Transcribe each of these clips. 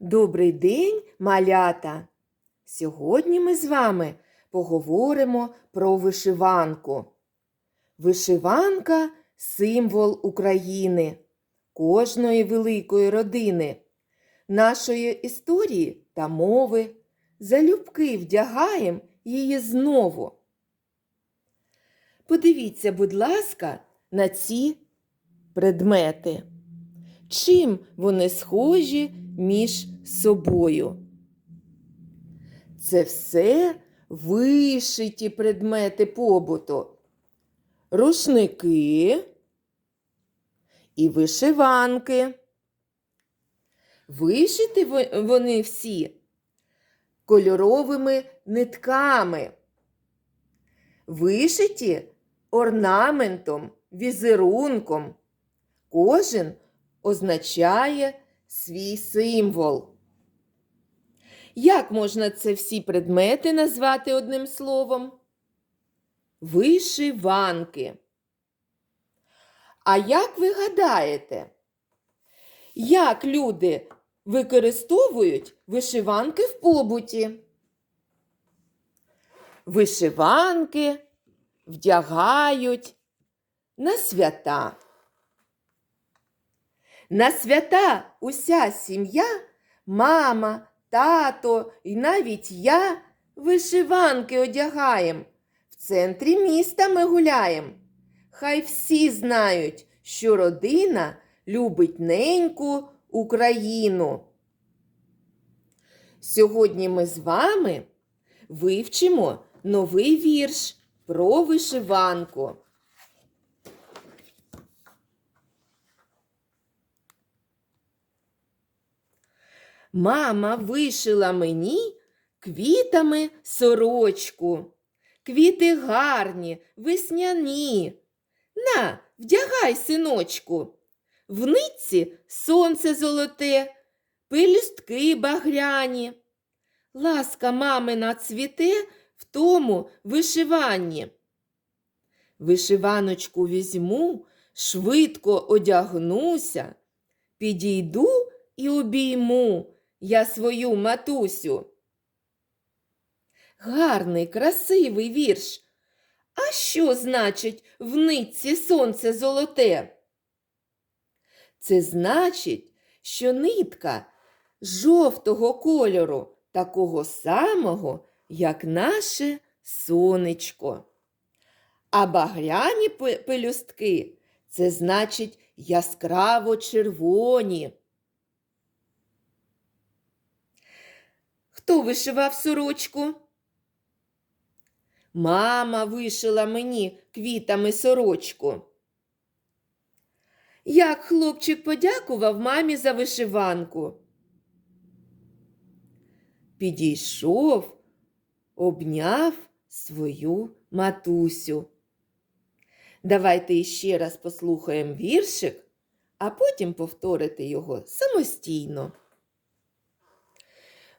Добрий день, малята! Сьогодні ми з вами поговоримо про вишиванку. Вишиванка символ України, кожної великої родини, нашої історії та мови. Залюбки вдягаєм її знову. Подивіться, будь ласка, на ці предмети. Чим вони схожі між собою? Це все вишиті предмети побуту, рушники і вишиванки. Вишиті вони всі кольоровими нитками, вишиті орнаментом, візерунком. Кожен означає свій символ. Як можна це всі предмети назвати одним словом? Вишиванки. А як ви гадаєте, як люди використовують вишиванки в побуті? Вишиванки вдягають на свята. На свята уся сім'я, мама, тато і навіть я вишиванки одягаєм. В центрі міста ми гуляєм. Хай всі знають, що родина любить неньку Україну. Сьогодні ми з вами вивчимо новий вірш про вишиванку. Мама вишила мені квітами сорочку. Квіти гарні, весняні. На, вдягай, синочку. В нитці сонце золоте, пелюстки багряні. Ласка мамина цвіте в тому вишиванні. Вишиваночку візьму, швидко одягнуся, підійду і обійму я свою матусю. Гарний, красивий вірш. А що значить в нитці сонце золоте? Це значить, що нитка жовтого кольору, такого самого, як наше сонечко. А багряні пелюстки це значить яскраво червоні. Хто вишивав сорочку? Мама вишила мені квітами сорочку. Як хлопчик подякував мамі за вишиванку. Підійшов, обняв свою матусю. Давайте іще раз послухаємо віршик, а потім повторити його самостійно.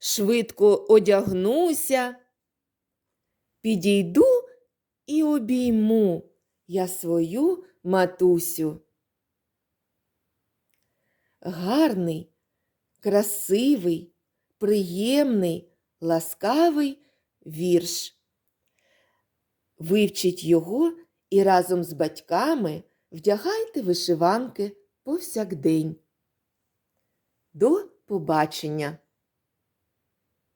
швидко одягнуся, підійду і обійму я свою матусю. Гарний, красивий, приємний, ласкавий вірш. Вивчіть його і разом з батьками вдягайте вишиванки повсякдень. До побачення!